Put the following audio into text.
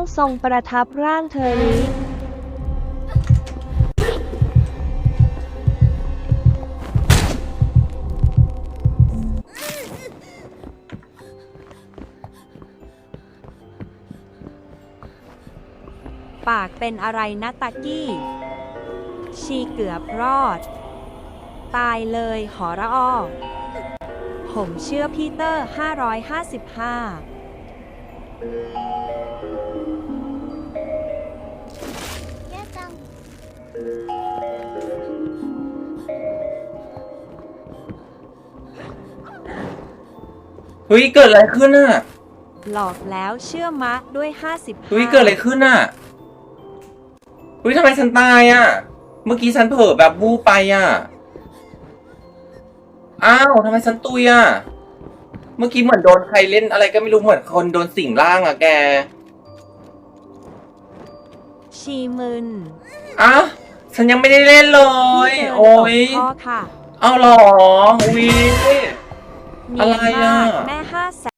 างทรงประทับร่างเธอนี้ปากเป็นอะไรนะตากี้ ชีเกือบรอด ตายเลยหอระออผมเชื่อพีเตอร์ 555 เฮ้ยเกิดอะไรขึ้นอะหลอกแล้วเชื่อมะด้วย55เฮ้ยเกิดอะไรขึ้นอะเฮ้ยทำไมฉันตายอะ เมื่อกี้ฉันเผลอแบบวูบไปอะ อ้าวทำไมฉันตุยอะ เมื่อกี้เหมือนโดนใครเล่นอะไรก็ไม่รู้เหมือนคนโดนสิงร่างอะแกชีมึนอ้าว ฉันยังไม่ได้เล่นเลยพี่เดินโอ้ยตกพ่อค่ะ เอาเหรออุ้ยเนีอะยไรนอะมากแม่